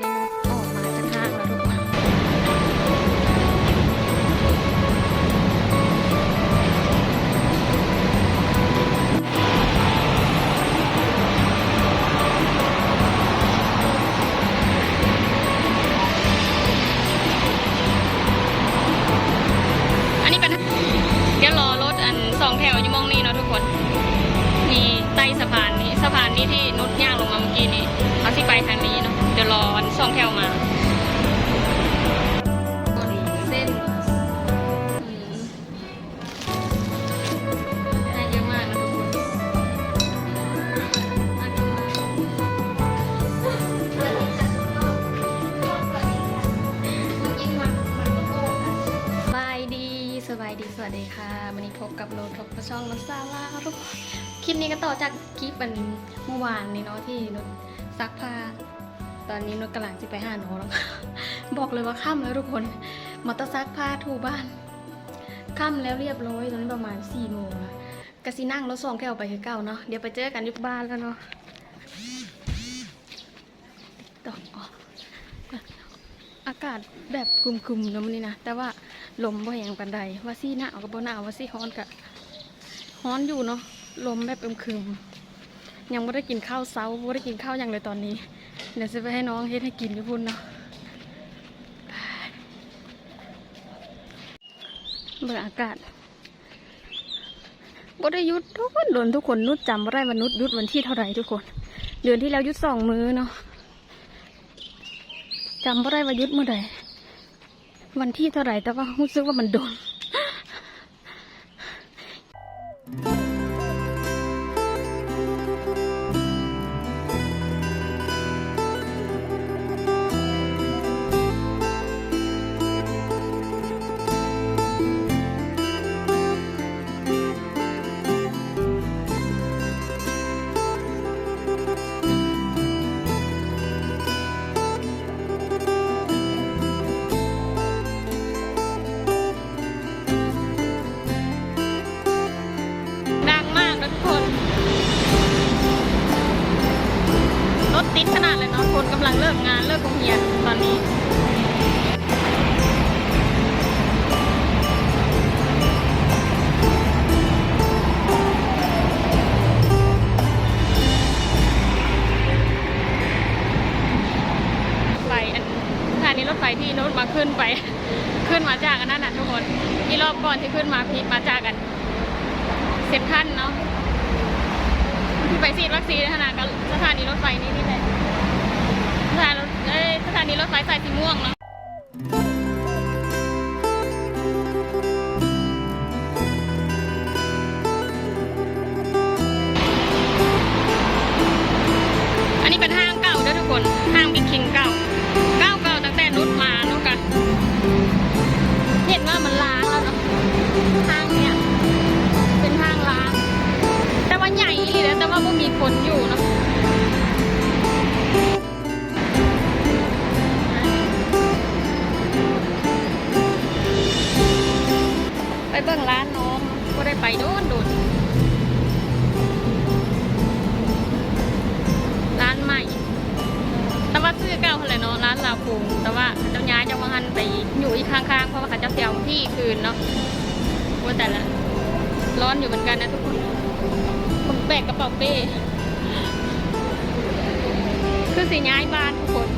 ออ นี้พบกับโรทบช่องรถซาร่าทุกคนคลิปนี้ก็ต่อจากคลิปวันเมื่อวานนี้เนาะที่นุชซักผ้าตอนนี้นุชกำลังจะไปหาหนูแล้วบอกเลยว่าค่ำแล้วทุกคนมาตอซักผ้าถูบ้านค่ำแล้วเรียบร้อยตอนนี้ประมาณ4ี่โมงแล้วกะสินั่งรถสองแถวไปคือเก่าเนาะเดี๋ยวไปเจอกันที่บ้านแล้วเนาะตอกออกอากาศแบบคลุมๆเนาะมันนี่นะแต่ว่าลมบ่แหงปันใดว่าซี่หนาวกับบ่หนาวว่าซี่ฮ้อนกะ ฮ้อนอยู่เนาะลมแบบอึมครึมยังไม่ได้กินข้าวเช้าไม่ได้กินข้าวยังเลยตอนนี้ เดี๋ยวจะไปให้น้องเฮ็ดให้กินอยู่พุ่นเนาะเบื่ออากาศบ่ได้ยุดทุกคนโดนทุกคนนุดจำว่าได้วันนุดหยุดวันที่เท่าไหร่ทุกคน เดือนที่แล้วยุดสองมือเนาะจำว่าได้ว่ายุดเมื่อใดวันที่เท่าไหร่แต่ว่ารู้สึกว่ามันโดน ขึ้นไป ขึ้นมาจากอันนั้นน่ะทุกคนที่รอบก่อนที่ขึ้นมาพีมาจากกันเซ็นทรันเนาะที่ไปฉีดวัคซีนขนาดกับสถานีรถไฟนี่นี่แหละสถานเอ้ยสถานีรถไฟสายสีม่วงเนาะ อนอยู่เหมือนกันนะทุกคนผมแบกกระเป๋าเป้คือสีย้ายบ้านทุกคน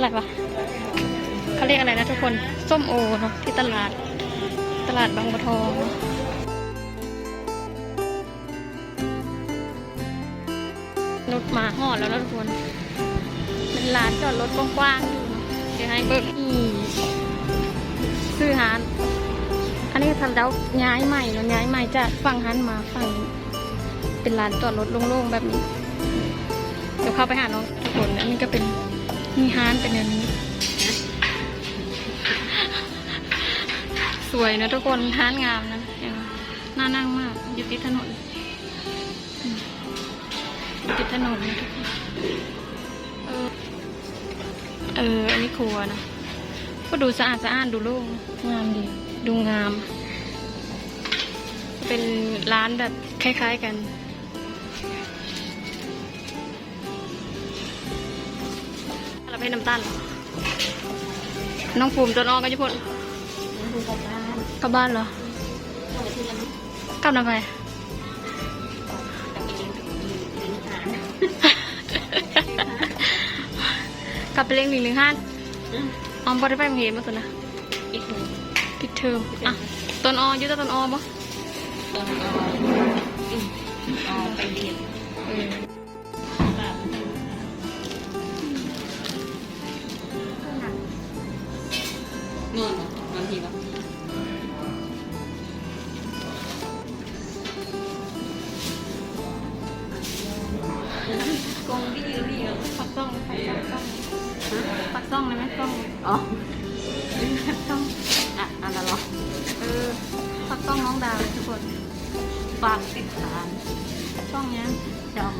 อะไรวะเขาเรียกอะไรนะทุกคน ส้มโอเนาะที่ตลาด ตลาดบางบัวทองเนอะรถมาหอดแล้วนะทุกคนเป็นร้านจอดรถกว้างๆอยู่เนอะเดี๋ยวให้เบิกอีซื้อหานอันนี้ทำแล้วย้ายใหม่เนาะย้ายใหม่จากฝั่งฮันมาฝั่งเป็นร้านจอดรถโล่งๆแบบนี้ เดี๋ยวเข้าไปหาน้องทุกคนอันนี้ก็เป็น มีฮานเป็นอย่างนี้ สวยนะทุกคนฮานงามนะน่านั่งมากอยู่ติดถนนอยู่ติดถนนนะทุกคนเออเอออันนี้ครัวนะ ก็ดูสะอาดสะอ้านดูโล่งงามดีดูงาม เป็นร้านแบบคล้าย ๆกัน ไปน้ำตาลเหรอน้องภูมิตัวน้องกันญี่ปุ่นดูกับบ้านกลับบ้านเหรอปกติเราไม่กลับน้ำไปกับไปเลี้ยงเลี้ยงหานกลับไปเลี้ยงหนึ่งหนึ่งห้าออมบอได้ไปโรงเรียนมาสุดนะอีกหนึ่งปิดเทอมอะต้นอออยุ่แต่ต้นออบ่ตอนเอาอืมเอาไปเรียน ซ่องอ๋อปักซ่องอะอันนั้นเหรอเออปักซ่องน้องดาวทุกคนฝากติดตามซ่องนี้ยดาว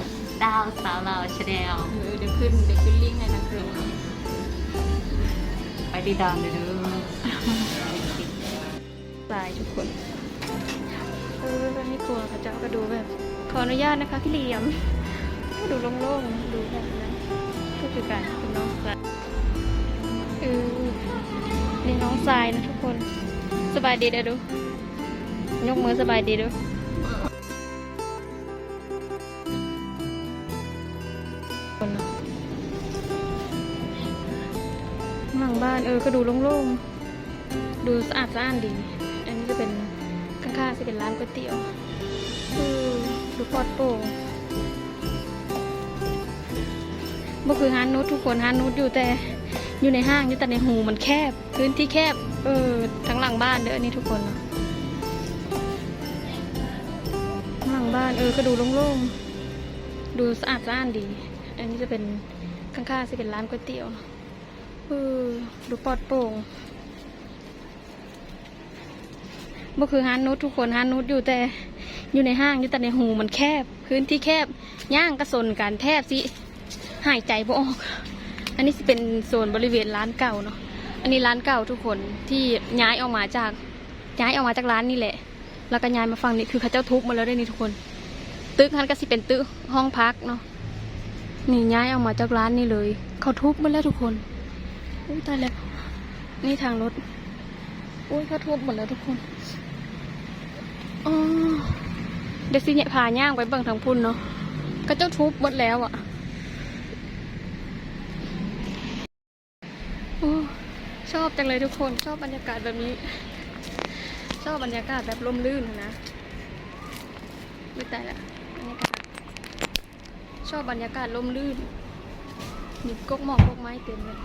ดาวสาวเราชาแนลเออเดี๋ยวขึ้นเดี๋ยวขึ้นลิงก์ให้ทางคืนไปติดตามเลยด้อตายทุกคนเออแบบนี้กลัวพระเจ้าก็ดูแบบ ขออนุญาตนะคะพี่เหลียมดูโล่งๆดูแบบนั้นก็คือการเป็นน้องสาย เออนี่น้องทรายนะทุกคน สบายดีเด้อดู ยกมือสบายดีดูคนเนาะหลังบ้านเออก็ดูโล่งๆ ดูสะอาดสะอ้านดี อันนี้จะเป็นข้างๆจะเป็นร้านก๋วยเตี๋ยวเออดูปลอดโปร่งบ่คือฮานนูดทุกคนฮานนูดอยู่แต่ อยู่ในห้างอยู่แต่ในหูมันแคบ พื้นที่แคบ เออ ทั้งหลังบ้านเด้ออันนี้ทุกคนเนาะหลังบ้านเออก็ดูโล่งๆ ดูสะอาดสะอ้านดี อันนี้จะเป็นข้างๆจะเป็นร้านก๋วยเตี๋ยวเออดูปลอดโปร่งบ่คือฮานนูดทุกคนฮานนูดอยู่แต่อยู่ในห้างอยู่แต่ในหูมันแคบ พื้นที่แคบย่างกระสนกันแทบสิหายใจบ่ออก อันนี้เป็นโซนบริเวณร้านเก่าเนาะ อันนี้ร้านเก่าทุกคนที่ย้ายออกมาจากย้ายออกมาจากร้านนี่แหละ แล้วก็ย้ายมาฝั่งนี้คือเขาเจ้าทุบหมาแล้วได้นี่ทุกคน ตึกนั้นก็สิเป็นตึกห้องพักเนาะ นี่ย้ายออกมาจากร้านนี่เลย เขาทุบหมาแล้วทุกคนอุ้ยตายแล้ว นี่ทางรถ อุ้ยเขาทุบหมดแล้วทุกคนอ๋อเดี๋ยวสิเนี่ยพาย่างไปเบิ่งทางพุ่นเนาะก็เจ้าทุบหมดแล้วอะ่ะโอ้ช อบจังเลยทุกคนชอบบรรยากาศแบบนี้ ชอบบรรยากาศแบบร่มรื่นอะนะไม่แต่ละบรรยากาศชอบบรรยากาศร่มรื่นมีกกหมอกกกไม้เต็มเลย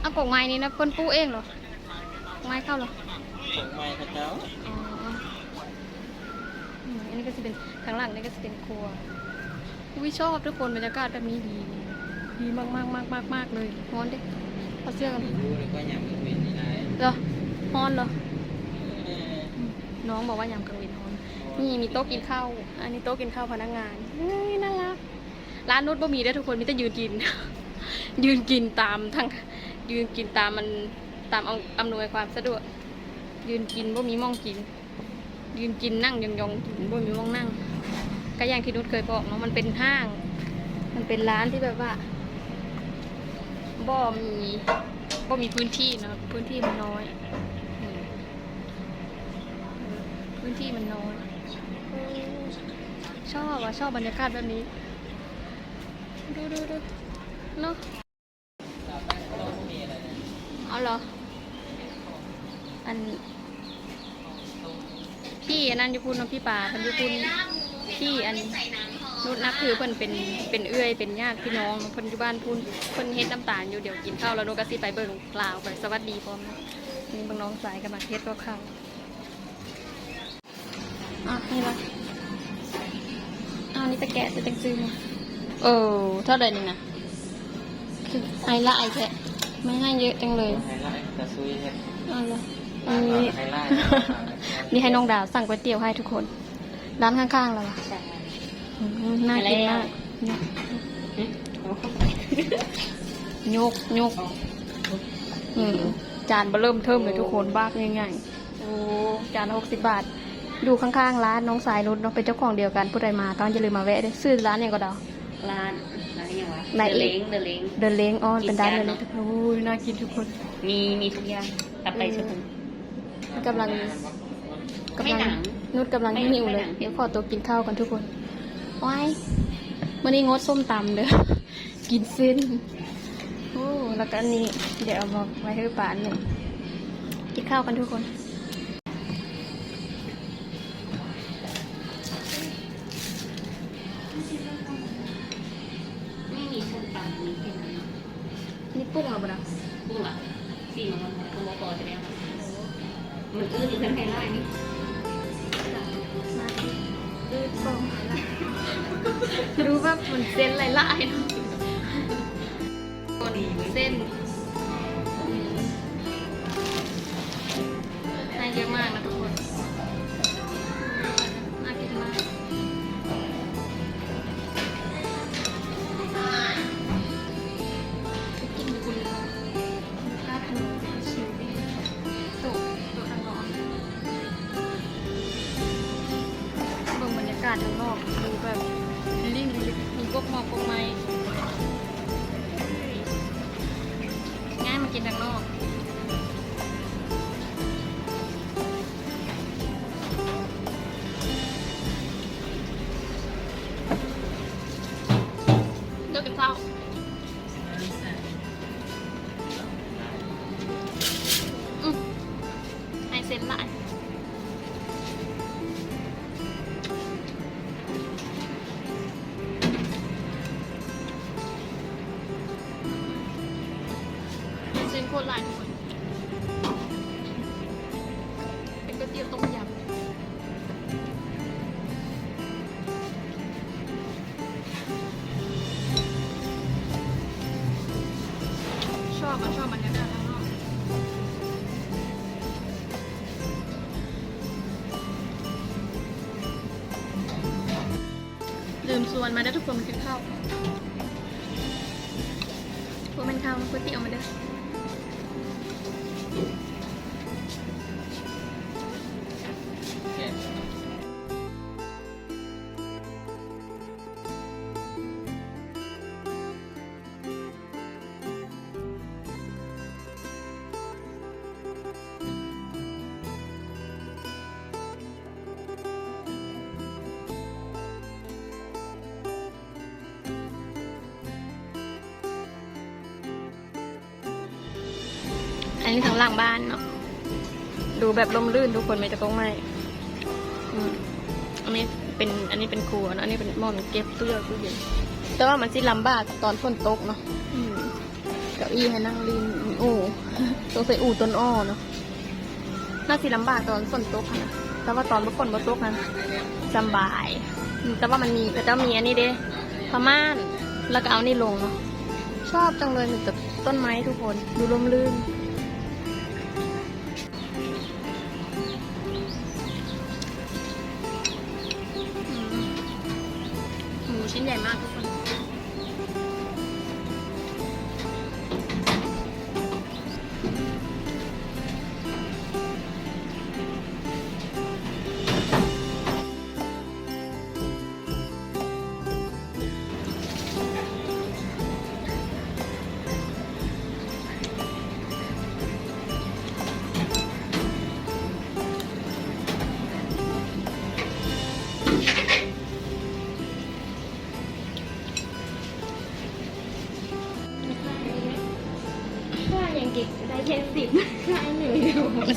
เอากกไม้นี้นะเพิ่นปูเองเหรอกกไม้เข้าเหรอผมไม่พระเจ้าอ๋ออืมอันนี้ก็จะเป็นข้างหลังนี่ก็จะเป็นครัวอุ้ยชอบทุกคนบรรยากาศแบบนี้ดี ดีมากมากมากมากมากเลยฮ้อนดิ เอาเสื้อกันดูเลยว่ายังไม่เป็นยังไงเหรอฮ้อนเหรออืมน้องบอกว่ายามกลางวันฮ้อน นี่มีโต๊ะกินข้าว อันนี้โต๊ะกินข้าวพนักงานเฮ้ยน่ารัก ร้านนุชบ่มีได้อทุกคนมีแต่ยืนกิน ยืนกินตามทั้งยืนกินตามมันตามเอาอำนวยความสะดวก ยืนกินบ่มีหมองกิน ยืนกินนั่งยองๆกินบ่มีหมองนั่งก็อย่างที่นุชเคยบอกเนาะมันเป็นห้าง มันเป็นร้านที่แบบว่า บ่มีบ่มีพื้นที่เนาะพื้นที่มันน้อย พื้นที่มันน้อยชอบอะชอบบรรยากาศแบบนี้ ดูดูดูเนาะเอาเหรอ อัน พี่อันนั้นอยู่พุ่นเนาะพี่ป่าพิ่นยู่พุ่นพี่อัน นุชนับถือเพิ่นเป็นเป็นเอื้อยเป็นญาติพี่น้องเพิ่นอยู่บ้านพุ่นเพิ่นเฮ็ดน้ำตาลอยู่เดี๋ยวกินข้าวแล้วนุชก็สิไปเบิ่งลาวไปสวัสดีพร้อมนะนี่เบิ่งน้องสายกำลังเฮ็ดกับข้าวอะนี่ละอ้าวนี่ตะแกะจะตังซื้อมาเออเท่าไหร่นี่นะคือไอ้ละไอ้แค่ไม่ให้เยอะจังเลยไฮไลท์กระซุยเฮ็ดอันละอันนี้ไฮไลท์นี่ให้น้องดาวสั่งก๋วยเตี๋ยวให้ทุกคน ร้านข้างๆเราอะใช่อืม น่ากินมากยกยกอืมจานเบอเริ่มเทิมเลยทุกคนบ้ากง่ายๆโอ้จานละหกสิบบาท ดูข้างๆร้านน้องสายนุชเนาะเป็นเจ้าของเดียวกันผู้ใดมาต้องอย่าลืมมาแวะเด้อซื้อร้านอย่างก็ดาวร้านร้านยังวะไหนเดอีเล้กงเดเล้งเดินเล้งอ้อนเป็นร้านกิเดินนจานเล้งทุกคนโอ้ยน่ากินทุกคน มีมีทุกอย่างตับไตสมุนกำลังกำไม่ลังหนังนุชกำลังไม่หิวเลยไม่หนังเดี๋ยวขอตัวกินข้าวกันทุกคน ว้ายวันนี้งดส้มตำเด้อ กินเส้น โอ้ แล้วก็อันนี้ เดี๋ยวเอามาไว้ให้ป่านหนึ่ง กินข้าวกันทุกคนไม่มีส้มตำมีแค่นั้นนี่ปุ๊กเอาบ่ล่ะกุ้งอะสี่มันมันคงบอกจะได้มันมันอื้ออยู่ข้างในไร่นี่ ดูกองรู้ว่ามันเส้นลายๆเนาะ เลิก วนมาได้ทุกคนมันคือ นนี้ทางหลังบ้านเนาะ ดูแบบร่มรื่นทุกคนไม่จะต้องไม่อืมอันนี้เป็นอันนี้เป็นครัวเนอะอันนี้เป็นหม้อเก็บเสื้อตู้เย็นแต่ว่ามันสิลำบากตอนฝนตกเนาะอืมเก้าอี้ให้นั่งริมอู่ต้องใส่อู่ต้นอ้อเนาะน่าสิลำบากตอนฝนตกนะแต่ว่าตอนฝนบ่ตกนั้นสำบายอืมแต่ว่ามันมีแต่จะมีอันนี้เด้พม่านแล้วก็เอานี่ลงเนาะชอบจังเลยมีแต่ต้นไม้ทุกคน ดูร่มรื่น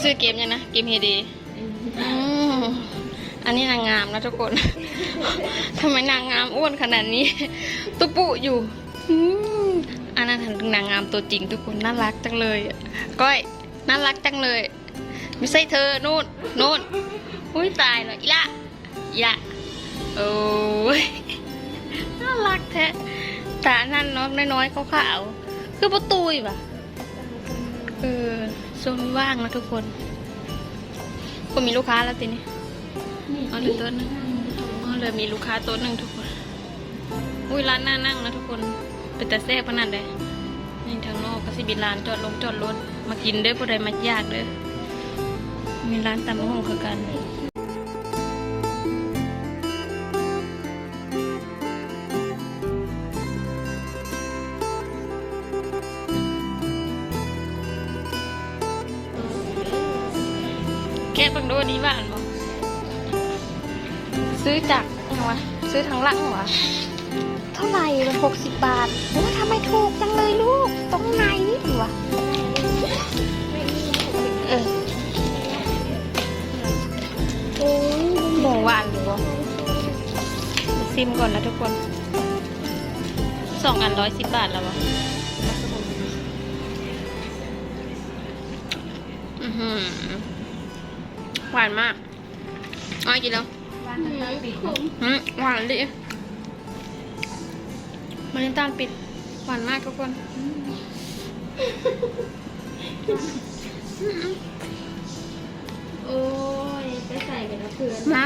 ซื้อเกมยังนะ เกมเฮดีอืมอันนี้นางงามนะทุกคน ทำไมนางงามอ้วนขนาดนี้ ตุปุอยู่อืมอันนั้นนางงามตัวจริงทุกคนน่ารักจังเลย ก้อยน่ารักจังเลย ไม่ใช่เธอนู่นนู่นอุ้ยตายเลยอีละอีละโอ้ยน่ารักแท้แต่อันนั่นเนาะน้อยๆขาวๆคือประตูอีกว่ะ เออโซนว่างนะทุกคนก็มีลูกค้าแล้วทีนี้เอาหนึ่งโต๊ะหนึงอ๋อเลยมีลูกค้าโต๊ะหนึ่งทุกคน อุ้ยร้านน่านั่งนะทุกคนเป็นแต่แซ่บขนาดใดนี่ทางนอกก็สิบิลานจอดลงจอดรถมากินเด้อผู้ใดมายากเด้อมีร้านตำมะฮงคือกันะเบังดูอันนี้บ้านบอกซื้อจากไงวะซื้อทางหลังวะเท่าไหร่มันหกสิบบาทโอ้ยทำไมถูกจังเลยลูกตรงไหนนี่ดีวะเออโอ้ยหมูหวานอยู่บ่ซิมก่อนนะทุกคนสองอันร้อยสิบบาทแล้ววะ หวานมากเอ้อยกินแล้วร้านนั้นปิดอืมหวานดิมันน้ำตาลปิด หวานมากทุกคนโอ้ยไปใส่กันนะเพื่อนมา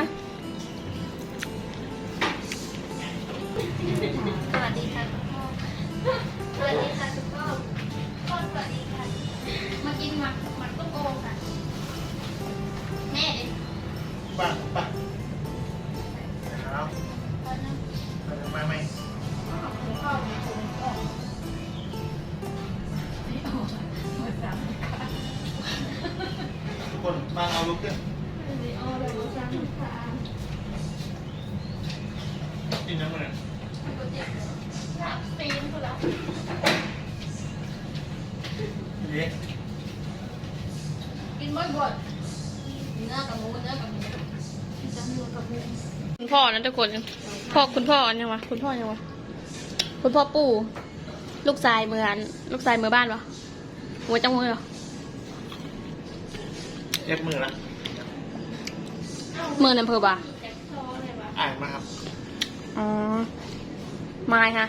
พ่อนะทุกคน พ่อคุณพ่อยังวะคุณพ่อยังวะคุณพ่อปู่ ลูกชายเมือนลูกชายเมือบ้านวะหัวจังมือเหรอเย็บมือละเมืองอำเภอบ่าอ่านมาครับอ๋อไม้ค่ะ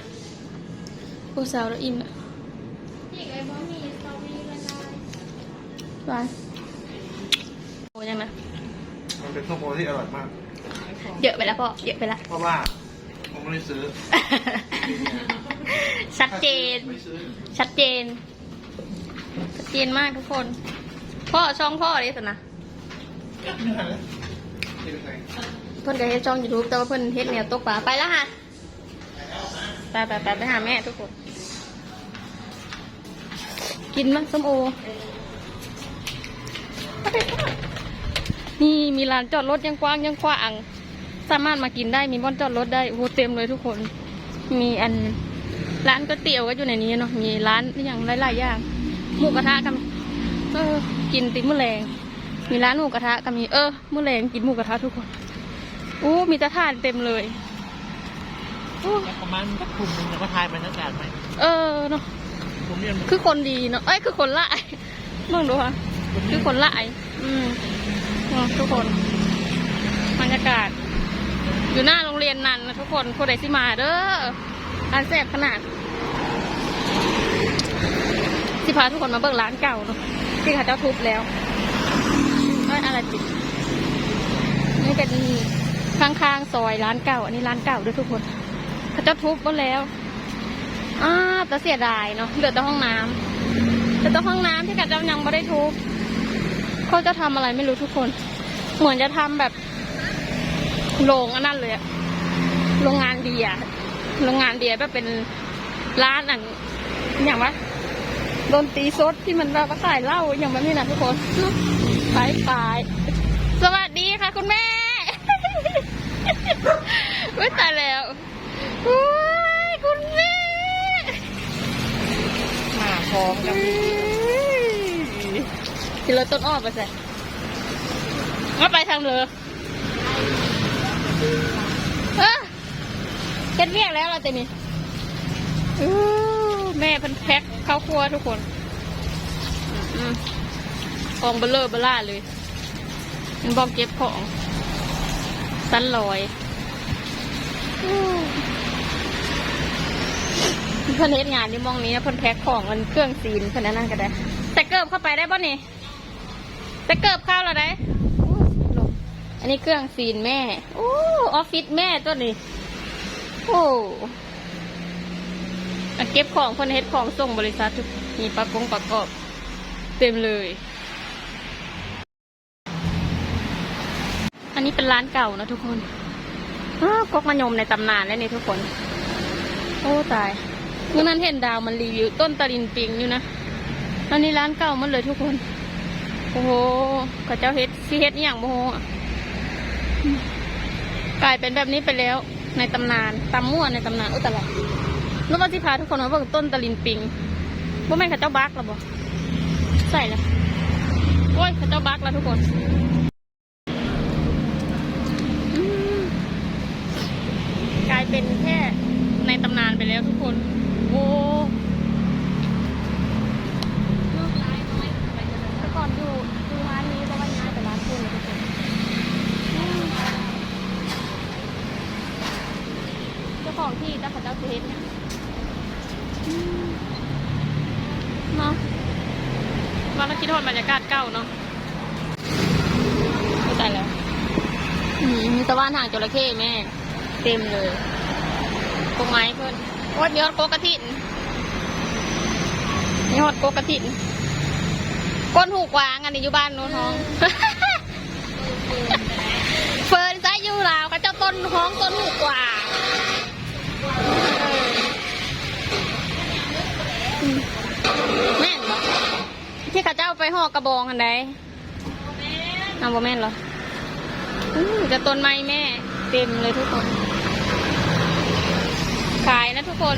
ผู้สาวแล้วอิ่มอะไปโอ้ยังนะมันเป็นส้มโอที่อร่อยมาก เยอะไปแล้วพ่อเยอะไปแล้ว เพราะว่า ผมไม่ได้ซื้อ ชัดเจน ไม่ซื้อชัดเจน ชัดเจนมากทุกคน พ่อช่องพ่อเลยสินะไม่ทันแล้วกินไหนเพิ่นก็เฮ็ดช่องยูทูบแต่ว่าเพิ่นเฮ็ดแนวตกปลาไปแล้วค่ะไปไปไปไปหาแม่ทุกคน กินมั้ยส้มโอเอาไปทอดนี่มีร้านจอดรถยังกว้างยังกว้าง สามารถมากินได้มีบ่อนจอดรถได้โอ้โหเต็มเลยทุกคน มีอันร้านก๋วยเตี๋ยวก็อยู่ในนี้เนาะมีร้านอย่างหลายๆอย่างหมูกระทะกันเออกินติดมื้อแรงมีร้านหมูกระทะก็มีเออมื้อแรงกินหมูกระทะทุกคนอู้มีแตะทานเต็มเลยอู้ประมาณสักกลุ่มหนึงแล้วก็ทายบรรยากาศไหมเออเนาะผมเรียนคือคนดีเนาะเอ้ยคือคนละไอ้มองดูค่ะคือคนละไอ้อืมอ๋อทุกคนบรรยากาศ อยู่หน้าโรงเรียนนันนะทุกคนคนใดสิมาเด้อร้านแซ่บขนาด สิพาทุกคนมาเบิกร้านเก่าเนาะที่เขาเจ้าทุบแล้วเอ้ยอะไรจินี่เป็นข้างๆซอยร้านเก่า อันนี้ร้านเก่าด้วยทุกคนเขาเจ้าทุบหมดแล้วอ่าแต่เสียดายเนาะเหลือแต่ห้องน้ำเหลือแต่ห้องน้ำที่กัดเจ้ายังไม่ได้ทุบเขาจะทำอะไรไม่รู้ทุกคน เหมือนจะทำแบบ โรงอันนั้นเลยอะโรงงานเบียร์โรงงานเบียร์แบบเป็นร้านอันอย่างว่าดนตรีสดที่มันแบบว่าขายเหล้าอย่างแบบนี้นะทุกคนไปไปสวัสดีค่ะ คุณแม่ไม่ตายแล้วว้ายคุณแม่มาพร้อมกับที่เราต้นอ้อไปใส่มาไปทางเรือ เออเฮ็ดเวียกแล้วเราจะนี่แม่พิ่นแพ็คข้าวครัวทุกคนกองเบลเลอร์เบล่าเลย มันบอกเก็บของสันลอยเพิ่นเฮ็ดงานอยู่มองนี้นะเพิ่นแพ็คของมันเครื่องซีนเพิ่นอันนั่นก็ได้แต่เกิบเข้าไปได้ป่ะนี่แต่เกิบเข้าแล้วได้ อันนี้เครื่องซีนแม่ โอ้ ออฟฟิศแม่ตัวนี้ โอ้อเก็บของเพิ่นเฮ็ดของส่งบริษัททุกมีประกงประกอบ เต็มเลย อันนี้เป็นร้านเก่านะทุกคนอ้าวกมะยมในตำนานแล้วนี่ทุกคน โอ้ตายเมื่อนั้นเห็นดาวมันรีวิวต้นตะลินปิงอยู่นะอันนี้ร้านเก่าหมันเลยทุกคน โอ้โหข้าเจ้าเฮ็ดซีเฮ็ดอย่างโมโหอะ กลายเป็นแบบนี้ไปแล้ว ในตำนานตำมั่วในตำนานอุตลาดนึกว่าที่พาทุกคนมาเบิ่งต้นตะลินปิงว่าแม่ข้าเจ้าบักหรอบ่ใส่เลยโอ้ยข้าเจ้าบักแล้วทุกคน อืมกลายเป็นแค่ในตำนานไปแล้วทุกคน โอ้แต่ก่อนอยู่อยู่ร้านนี้แต่ว่าย้ายไปร้านคุณเลยทุกคนอืมเจ้าของที่เจ้าของเจ้าเทปเนี่ยอืมเนาะว่าเราคิดทอดบรรยากาศเก่าเนาะเข้าใจแล้ว อืมมีตะวันห่างจระเข้ แม่ เต็มเลยกงไม้เพิ่นโอ้ยมีฮอดโกกระถินมีฮอดโกกระถินก้นหูกวางอันนี้อยู่บ้านโน้นท้องเฟิร์นซะอยู่ลาวเขาเจ้าต้นห้องต้นหูกวางเอออืมแม่นบ่ที่เขาเจ้าไปห่อกระบองอันใดเอาบ่แม่นเหรออู้จะต้นไม้แม่ เต็มเลยทุกคน ขายนะทุกคน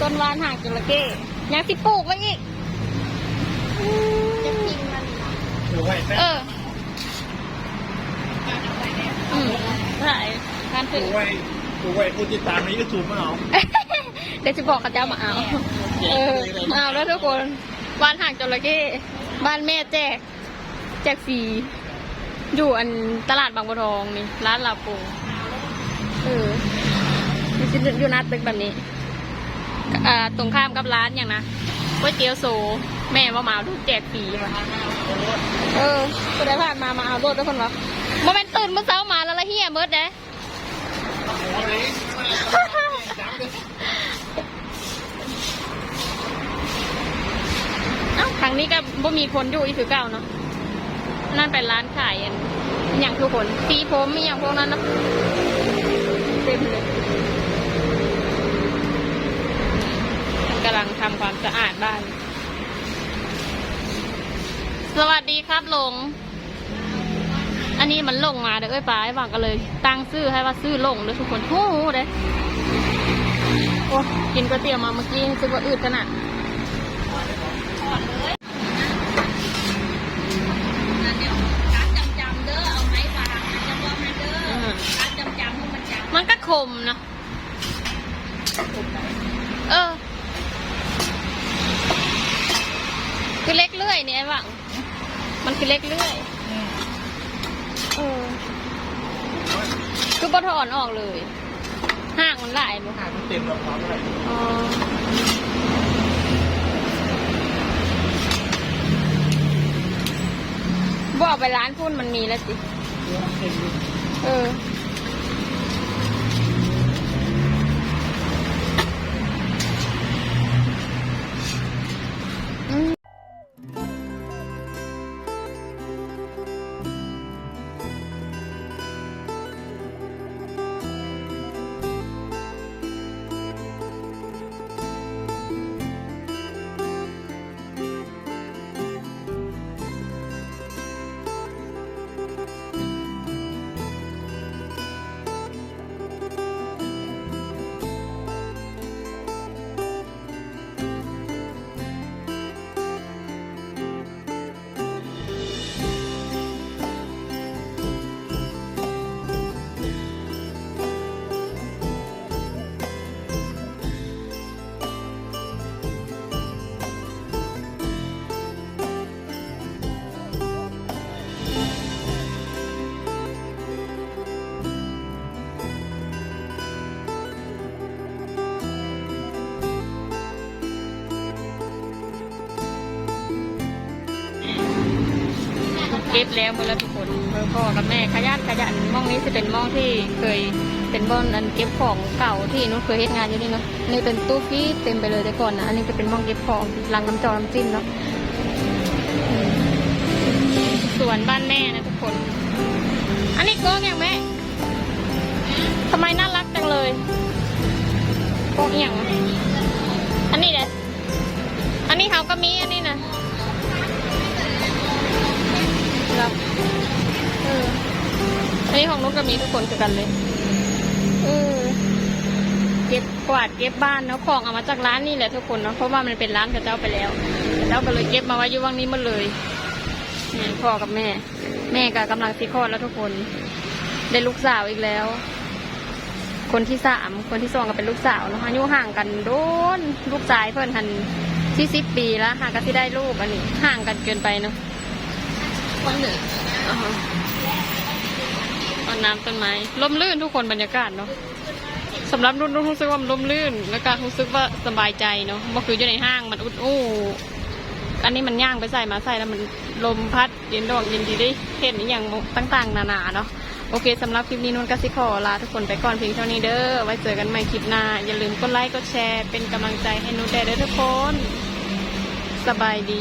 ต้นวานห่างจระเข้ยังสิปลูกไว้อีกอู้ถือไว้แป๊บเอออืมใช่การถืถืออไว้ถือไว้ผู้ติดตามในยูทูบมาเอาเดี๋ยวจะบอกกับเจ้ามาเอา เออมาเอาแล้วทุกคน บ้านห่างจระเข้บ้านแม่แจก แจกฟรี อยู่อันตลาดบางบัวทองนี่ ร้านลาโปเออมันจะอยู่หน้าตึกแบบนี้อ่าตรงข้ามกับร้านอย่างนะก๋วยเตี๋ยวโซ แม่ว่ามาเอาลูกแจกฟรีว่ะเออก็ได้ผ่านมามาเอารถทุกคนวะโมเมนตื่นเมื่อเช้ามาแล้วละเฮียเมิดเด้เอ้าครั้งนี้ก็บ่มีคนอยู่อีกคือเก่าเนาะ นั่นเป็นร้านขายอย่างทุกคนสีผมอย่างพวกนั้นนะเต็มเลยกำลังทำความสะอาดบ้าน สวัสดีครับหลง อันนี้มันลงมาเด้อเอ้ยป้าไอ้บางก็เลย ตั้งชื่อให้ว่าชื่อลงเด้อทุกคนโอ้โหเด้อโอ้กินก๋วยเตี๋ยวมาเมื่อกี้รู้สึกว่าอืดขนาด มันก็คมนะเออ คือเล็กเลื่อยเนี่ยไอ้หวัง มันคือเล็กเลื่อยเออคือบอถอนออกเลยห่างมันหลายบ่หามันเต็มแล้วครับอะไรอ๋อบ่เอาไปร้านพุ่นมันมีแล้วสิเต็มอยู่เอ ก็บแล้วหมดแล้วทุกคนพ่อกับแม่ขยันขยันมองนี้จะเป็นมองที่เคยเป็นบ้อนอันเก็บของเก่าที่นุชเคยเฮ็ดงานอยู่นี่เนาะนี่เป็นตู้ฟีเต็มไปเลยแต่ก่อนนะอันนี้จะเป็นมองเก็บของหลังน้ำจอน้ำจิ้มเนาะอืมสวนบ้านแม่นะทุกคน อันนี้โกงอย่างแม่ทำไมน่ารักจังเลยโกงอย่างอะอันนี้เด็ดอันนี้เขาก็มีอันนี้นะ รับเอออันนี้ของนุกก็มีทุกคนคือกันเลย เออ เก็บกวาดเก็บบ้านเนาะของเอามาจากร้านนี่แหละทุกคนเนาะ เพราะว่ามันเป็นร้านกับเจ้าไปแล้วเจ้าก็เลยเก็บมาไว้อยู่วังนี้หมดเลยนี่พ่อกับแม่ แม่ก็กำลังซีคลอดแล้วทุกคน ได้ลูกสาวอีกแล้ว คนที่สาม คนที่สองก็เป็นลูกสาวเนาะอายุห่างกันโดน ลูกชายเพื่อนทันที่สิบปีแล้วห่างกันที่ได้ลูกอันนี้ห่างกันเกินไปเนาะ คนหนึ่งอ่าฮะเอาน้ำต้นไม้ล่มลื่นทุกคนบรรยากาศเนาะสำหรับรุ่นรุ่นรู้สึกว่ามันล่มลื่น แล้วก็รู้สึกว่าสบายใจเนาะเมื่อคืนอยู่ในห้างมันอุดอู้อันนี้มันย่างไปใส่มาใส่แล้วมันลมพัดเย็นดอกเย็นดีได้เห็นอย่างต่างๆ นานาเนาะโอเคสำหรับคลิปนี้นุ่นกสิขอลาทุกคนไปก่อนเพียงเท่านี้เด้อไว้เจอกันใหม่คลิปหน้า อย่าลืมกดไลค์กดแชร์เป็นกำลังใจให้นุ่นได้เด้อทุกคน สบายดี